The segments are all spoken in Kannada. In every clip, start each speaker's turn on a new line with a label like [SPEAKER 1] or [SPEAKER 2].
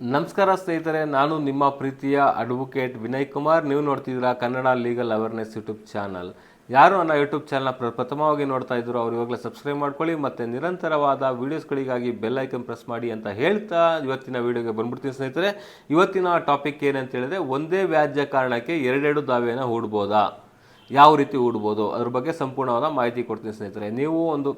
[SPEAKER 1] ನಮಸ್ಕಾರ ಸ್ನೇಹಿತರೆ, ನಾನು ನಿಮ್ಮ ಪ್ರೀತಿಯ ಅಡ್ವೊಕೇಟ್ ವಿನಯ್ ಕುಮಾರ್. ನೀವು ನೋಡ್ತಿದ್ದೀರಾ Kannada legal awareness YouTube channel ಯಾರು ನನ್ನ ಯೂಟ್ಯೂಬ್ ಚಾನಲ್ನ ಪ್ರಥಮವಾಗಿ ನೋಡ್ತಾ ಇದ್ರು ಅವ್ರು ಇವಾಗಲೇ ಸಬ್ಸ್ಕ್ರೈಬ್ ಮಾಡ್ಕೊಳ್ಳಿ ಮತ್ತು ನಿರಂತರವಾದ ವೀಡಿಯೋಸ್ಗಳಿಗಾಗಿ ಬೆಲ್ ಐಕನ್ ಪ್ರೆಸ್ ಮಾಡಿ ಅಂತ ಹೇಳ್ತಾ ಇವತ್ತಿನ ವೀಡಿಯೋಗೆ ಬಂದ್ಬಿಡ್ತೀನಿ ಸ್ನೇಹಿತರೆ. ಇವತ್ತಿನ ಟಾಪಿಕ್ ಏನಂತ ಹೇಳಿದ್ರೆ ಒಂದೇ ವ್ಯಾಜ್ಯ ಕಾರಣಕ್ಕೆ ಎರಡೆರಡು ದಾವೆಯನ್ನು ಹೂಡ್ಬೋದಾ? ಯಾವ ರೀತಿ ಹೂಡ್ಬೋದು? ಅದ್ರ ಬಗ್ಗೆ ಸಂಪೂರ್ಣವಾದ ಮಾಹಿತಿ ಕೊಡ್ತೀನಿ ಸ್ನೇಹಿತರೆ. ನೀವು ಒಂದು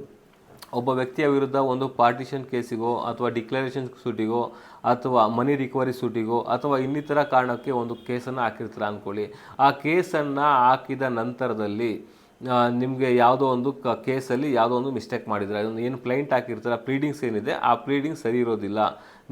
[SPEAKER 1] ಒಬ್ಬ ವ್ಯಕ್ತಿಯ ವಿರುದ್ಧ ಒಂದು ಪಾರ್ಟಿಷನ್ ಕೇಸಿಗೋ ಅಥವಾ ಡಿಕ್ಲರೇಷನ್ ಸೂಟಿಗೋ ಅಥವಾ ಮನಿ ರಿಕವರಿ ಸೂಟಿಗೋ ಅಥವಾ ಇನ್ನಿತರ ಕಾರಣಕ್ಕೆ ಒಂದು ಕೇಸನ್ನು ಹಾಕಿರ್ತಾರೆ ಅಂದ್ಕೊಳ್ಳಿ ಆ ಕೇಸನ್ನು ಹಾಕಿದ ನಂತರದಲ್ಲಿ ನಿಮಗೆ ಯಾವುದೋ ಒಂದು ಕ ಕೇಸಲ್ಲಿ ಯಾವುದೋ ಒಂದು ಮಿಸ್ಟೇಕ್ ಮಾಡಿದರೆ, ಅದೊಂದು ಏನು ಪ್ಲೈಂಟ್ ಹಾಕಿರ್ತಾರೆ ಪ್ಲೀಡಿಂಗ್ಸ್ ಏನಿದೆ, ಆ ಪ್ಲೀಡಿಂಗ್ ಸರಿ ಇರೋದಿಲ್ಲ.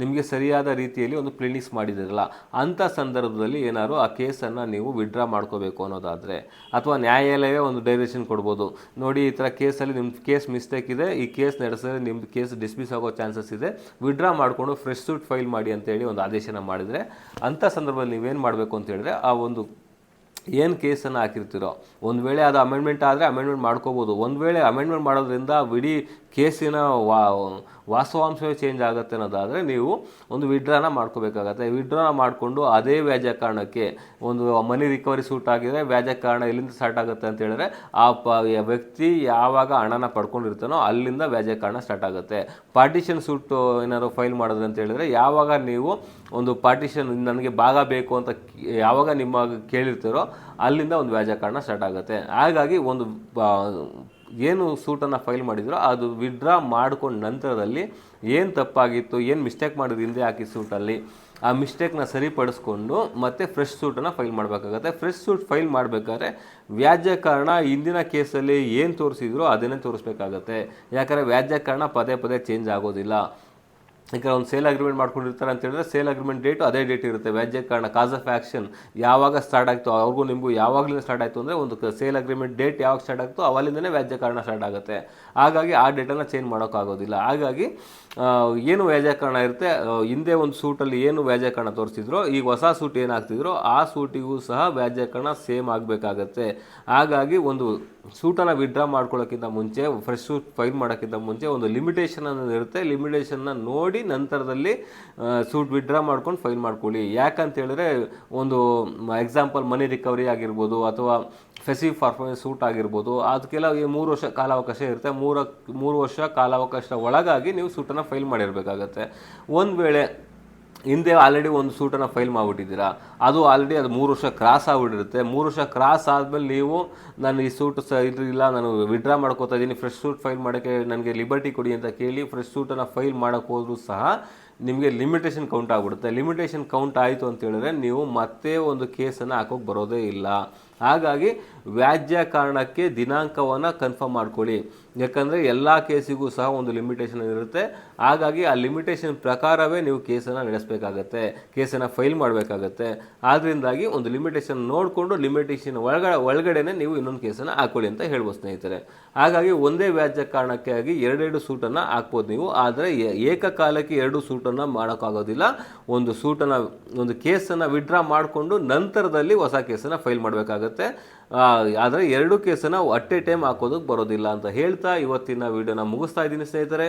[SPEAKER 1] ನಿಮಗೆ ಸರಿಯಾದ ರೀತಿಯಲ್ಲಿ ಒಂದು ಪ್ಲೀಡಿಂಗ್ಸ್ ಮಾಡಿದಿರಲ್ಲ ಅಂಥ ಸಂದರ್ಭದಲ್ಲಿ ಏನಾದ್ರು ಆ ಕೇಸನ್ನು ನೀವು ವಿಡ್ರಾ ಮಾಡ್ಕೋಬೇಕು ಅನ್ನೋದಾದರೆ, ಅಥವಾ ನ್ಯಾಯಾಲಯವೇ ಒಂದು ಡೈರೆಕ್ಷನ್ ಕೊಡ್ಬೋದು. ನೋಡಿ, ಈ ಥರ ಕೇಸಲ್ಲಿ ನಿಮ್ಮ ಕೇಸ್ ಮಿಸ್ಟೇಕ್ ಇದೆ, ಈ ಕೇಸ್ ನಡೆಸಿದ್ರೆ ನಿಮ್ಮ ಕೇಸ್ ಡಿಸ್ಮಿಸ್ ಆಗೋ ಚಾನ್ಸಸ್ ಇದೆ ವಿಡ್ರಾ ಮಾಡಿಕೊಂಡು ಫ್ರೆಶ್ ಸೂಟ್ ಫೈಲ್ ಮಾಡಿ ಅಂತೇಳಿ ಒಂದು ಆದೇಶನ ಮಾಡಿದರೆ ಅಂಥ ಸಂದರ್ಭದಲ್ಲಿ ನೀವೇನು ಮಾಡಬೇಕು ಅಂತ ಹೇಳಿದ್ರೆ, ಆ ಒಂದು ಏನು ಕೇಸನ್ನು ಹಾಕಿರ್ತೀರೋ, ಒಂದು ವೇಳೆ ಅದು ಅಮೆಂಡ್ಮೆಂಟ್ ಆದರೆ ಅಮೆಂಡ್ಮೆಂಟ್ ಮಾಡ್ಕೋಬೋದು. ಒಂದು ವೇಳೆ ಅಮೆಂಡ್ಮೆಂಟ್ ಮಾಡೋದ್ರಿಂದ ಇಡೀ ಕೇಸಿನ ವಾ ವಾಸ್ತವಾಂಶವೇ ಚೇಂಜ್ ಆಗುತ್ತೆ ಅನ್ನೋದಾದರೆ ನೀವು ಒಂದು ವಿಡ್ರಾನ ಮಾಡ್ಕೋಬೇಕಾಗತ್ತೆ. ವಿಡ್ರಾನ ಮಾಡಿಕೊಂಡು ಅದೇ ವ್ಯಾಜ್ಯ ಕಾರಣಕ್ಕೆ ಒಂದು ಮನಿ ರಿಕವರಿ ಸೂಟ್ ಆಗಿದ್ರೆ ವ್ಯಾಜ್ಯ ಕಾರಣ ಎಲ್ಲಿಂದ ಸ್ಟಾರ್ಟ್ ಆಗುತ್ತೆ ಅಂತ ಹೇಳಿದ್ರೆ ಆ ಪ ವ್ಯಕ್ತಿ ಯಾವಾಗ ಹಣನ ಪಡ್ಕೊಂಡಿರ್ತಾನೋ ಅಲ್ಲಿಂದ ವ್ಯಾಜ್ಯ ಕಾರಣ ಸ್ಟಾರ್ಟ್ ಆಗುತ್ತೆ. ಪಾರ್ಟಿಷನ್ ಸೂಟ್ ಏನಾದ್ರು ಫೈಲ್ ಮಾಡಿದ್ರೆ ಅಂತ ಹೇಳಿದ್ರೆ ಯಾವಾಗ ನೀವು ಒಂದು ಪಾರ್ಟಿಷನ್ ನನಗೆ ಭಾಗ ಬೇಕು ಅಂತ ಯಾವಾಗ ನಿಮ್ಮ ಕೇಳಿರ್ತೀರೋ ಅಲ್ಲಿಂದ ಒಂದು ವ್ಯಾಜ್ಯ ಕಾರಣ ಸ್ಟಾರ್ಟ್ ಆಗುತ್ತೆ. ಹಾಗಾಗಿ ಒಂದು ಏನು ಸೂಟನ್ನು ಫೈಲ್ ಮಾಡಿದ್ರು ಅದು ವಿಡ್ರಾ ಮಾಡ್ಕೊಂಡ ನಂತರದಲ್ಲಿ ಏನು ತಪ್ಪಾಗಿತ್ತು, ಏನು ಮಿಸ್ಟೇಕ್ ಮಾಡಿದ್ರು ಹಿಂದೆ ಹಾಕಿ ಸೂಟಲ್ಲಿ, ಆ ಮಿಸ್ಟೇಕ್ನ ಸರಿಪಡಿಸ್ಕೊಂಡು ಮತ್ತೆ ಫ್ರೆಶ್ ಸೂಟನ್ನು ಫೈಲ್ ಮಾಡಬೇಕಾಗತ್ತೆ. ಫ್ರೆಶ್ ಸೂಟ್ ಫೈಲ್ ಮಾಡಬೇಕಾದ್ರೆ ವ್ಯಾಜ್ಯ ಕಾರಣ ಹಿಂದಿನ ಕೇಸಲ್ಲಿ ಏನು ತೋರಿಸಿದ್ರು ಅದನ್ನೇ ತೋರಿಸ್ಬೇಕಾಗತ್ತೆ. ಯಾಕಂದರೆ ವ್ಯಾಜ್ಯ ಕಾರಣ ಪದೇ ಪದೇ ಚೇಂಜ್ ಆಗೋದಿಲ್ಲ. ಈಗ ಒಂದು ಸೇಲ್ ಅಗ್ರಿಮೆಂಟ್ ಮಾಡ್ಕೊಂಡಿರ್ತಾರೆ ಅಂತ ಹೇಳಿದ್ರೆ ಸೇಲ್ ಅಗ್ರಿಮೆಂಟ್ ಡೇಟು ಅದೇ ಡೇಟ್ ಇರುತ್ತೆ. ವ್ಯಾಜ್ಯ ಕಾರಣ ಕಾಸ್ ಆಫ್ ಆ್ಯಕ್ಷನ್ ಯಾವಾಗ ಸ್ಟಾರ್ಟ್ ಆಯಿತು ಅವ್ರಿಗೂ ನಿಮಗೂ ಯಾವಾಗಲಿಂದ ಸ್ಟಾರ್ಟ್ ಆಯಿತು ಅಂದರೆ ಒಂದು ಸೇಲ್ ಅಗ್ರಿಮೆಂಟ್ ಡೇಟ್ ಯಾವಾಗ ಸ್ಟಾರ್ಟ್ ಆಗ್ತೋ ಅವಲಿಂದನೇ ವ್ಯಾಜ್ಯ ಕಾರಣ ಸ್ಟಾರ್ಟ್ ಆಗುತ್ತೆ. ಹಾಗಾಗಿ ಆ ಡೇಟನ್ನು ಚೇಂಜ್ ಮಾಡೋಕ್ಕಾಗೋದಿಲ್ಲ ಹಾಗಾಗಿ ಏನು ವ್ಯಾಜ್ಯ ಕಾರಣ ಇರುತ್ತೆ? ಹಿಂದೆ ಒಂದು ಸೂಟಲ್ಲಿ ಏನು ವ್ಯಾಜ್ಯ ಕಾರಣ ತೋರಿಸಿದ್ರು, ಈಗ ಹೊಸ ಸೂಟ್ ಏನಾಗ್ತಿದ್ರು ಆ ಸೂಟಿಗೂ ಸಹ ವ್ಯಾಜ್ಯ ಕಾರಣ ಸೇಮ್ ಆಗಬೇಕಾಗತ್ತೆ. ಹಾಗಾಗಿ ಒಂದು ಸೂಟನ್ನು ವಿಡ್ರಾ ಮಾಡ್ಕೊಳ್ಳೋಕ್ಕಿಂತ ಮುಂಚೆ ಫ್ರೆಶ್ ಸೂಟ್ ಫೈಲ್ ಮಾಡೋಕ್ಕಿಂತ ಮುಂಚೆ ಒಂದು ಲಿಮಿಟೇಷನ್ ಅನ್ನೋದು ಇರುತ್ತೆ. ಲಿಮಿಟೇಷನ್ನ ನೋಡಿ ನಂತರದಲ್ಲಿ ಸೂಟ್ ವಿಡ್ರಾ ಮಾಡ್ಕೊಂಡು ಫೈಲ್ ಮಾಡ್ಕೊಳ್ಳಿ. ಯಾಕಂತ ಹೇಳಿದ್ರೆ, ಒಂದು ಎಕ್ಸಾಂಪಲ್ ಮನಿ ರಿಕವರಿ ಆಗಿರ್ಬೋದು ಅಥವಾ ಫೆಸಿವ್ ಪರ್ಫಾರ್ಮೆನ್ಸ್ ಸೂಟ್ ಆಗಿರ್ಬೋದು, ಅದಕ್ಕೆಲ್ಲ ಈ ಮೂರು ವರ್ಷ ಕಾಲಾವಕಾಶ ಇರುತ್ತೆ. ಮೂರ ಮೂರು ವರ್ಷ ಕಾಲಾವಕಾಶ ಒಳಗಾಗಿ ನೀವು ಸೂಟನ್ನು ಫೈಲ್ ಮಾಡಿರಬೇಕಾಗತ್ತೆ. ಒಂದು ವೇಳೆ ಹಿಂದೆ ಆಲ್ರೆಡಿ ಒಂದು ಸೂಟನ್ನು ಫೈಲ್ ಮಾಡಿಬಿಟ್ಟಿದ್ದೀರಾ? ಅದು ಆಲ್ರೆಡಿ ಅದು ಮೂರು ವರ್ಷ ಕ್ರಾಸ್ ಆಗಿಬಿಟ್ಟಿರುತ್ತೆ. ಮೂರು ವರ್ಷ ಕ್ರಾಸ್ ಆದಮೇಲೆ ನೀವು, ನಾನು ಈ ಸೂಟ್ ಸ ಇಲ್ಲ, ನಾನು ವಿಡ್ರಾ ಮಾಡ್ಕೋತಾ ಇದ್ದೀನಿ ಫ್ರೆಶ್ ಸೂಟ್ ಫೈಲ್ ಮಾಡೋಕ್ಕೆ ನನಗೆ ಲಿಬರ್ಟಿ ಕೊಡಿ ಅಂತ ಕೇಳಿ ಫ್ರೆಶ್ ಸೂಟನ್ನು ಫೈಲ್ ಮಾಡೋಕ್ಕೆ ಹೋದರೂ ಸಹ ನಿಮಗೆ ಲಿಮಿಟೇಷನ್ ಕೌಂಟ್ ಆಗಿಬಿಡುತ್ತೆ. ಲಿಮಿಟೇಷನ್ ಕೌಂಟ್ ಆಯಿತು ಅಂತ ಹೇಳಿದ್ರೆ ನೀವು ಮತ್ತೆ ಒಂದು ಕೇಸನ್ನು ಹಾಕೋಕೆ ಬರೋದೇ ಇಲ್ಲ. ಹಾಗಾಗಿ ವ್ಯಾಜ್ಯ ಕಾರಣಕ್ಕೆ ದಿನಾಂಕವನ್ನು ಕನ್ಫರ್ಮ್ ಮಾಡ್ಕೊಳ್ಳಿ. ಯಾಕಂದರೆ ಎಲ್ಲ ಕೇಸಿಗೂ ಸಹ ಒಂದು ಲಿಮಿಟೇಷನ್ ಇರುತ್ತೆ. ಹಾಗಾಗಿ ಆ ಲಿಮಿಟೇಷನ್ ಪ್ರಕಾರವೇ ನೀವು ಕೇಸನ್ನು ನಡೆಸಬೇಕಾಗತ್ತೆ, ಕೇಸನ್ನು ಫೈಲ್ ಮಾಡಬೇಕಾಗತ್ತೆ. ಆದ್ದರಿಂದಾಗಿ ಒಂದು ಲಿಮಿಟೇಷನ್ ನೋಡಿಕೊಂಡು ಲಿಮಿಟೇಷನ್ ಒಳಗಡೆ ಒಳಗಡೆನೆ ನೀವು ಇನ್ನೊಂದು ಕೇಸನ್ನು ಹಾಕೊಳ್ಳಿ ಅಂತ ಹೇಳ್ಬೋದು ಸ್ನೇಹಿತರೆ. ಹಾಗಾಗಿ ಒಂದೇ ವ್ಯಾಜ್ಯ ಕಾರಣಕ್ಕಾಗಿ ಎರಡೆರಡು ಸೂಟನ್ನು ಹಾಕ್ಬೋದು ನೀವು. ಆದರೆ ಏಕಕಾಲಕ್ಕೆ ಎರಡು ಸೂಟನ್ನು ಮಾಡೋಕ್ಕಾಗೋದಿಲ್ಲ. ಒಂದು ಸೂಟನ್ನು, ಒಂದು ಕೇಸನ್ನು ವಿಡ್ರಾ ಮಾಡಿಕೊಂಡು ನಂತರದಲ್ಲಿ ಹೊಸ ಕೇಸನ್ನು ಫೈಲ್ ಮಾಡಬೇಕಾಗತ್ತೆ. ಆದರೆ ಎರಡು ಕೇಸನ್ನು ಅಟ್ ಎ ಟೈಮ್ ಹಾಕೋದಕ್ಕೆ ಬರೋದಿಲ್ಲ ಅಂತ ಹೇಳ್ತಾ ಇವತ್ತಿನ ವಿಡಿಯೋನ ಮುಗಿಸ್ತಾ ಇದ್ದೀನಿ ಸ್ನೇಹಿತರೆ.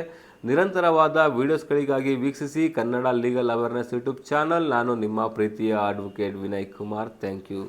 [SPEAKER 1] ನಿರಂತರವಾದ ವೀಡಿಯೋಸ್ಗಳಿಗಾಗಿ ವೀಕ್ಷಿಸಿ Kannada legal awareness YouTube channel. ನಾನು ನಿಮ್ಮ ಪ್ರೀತಿಯ advocate Vinay Kumar. Thank you.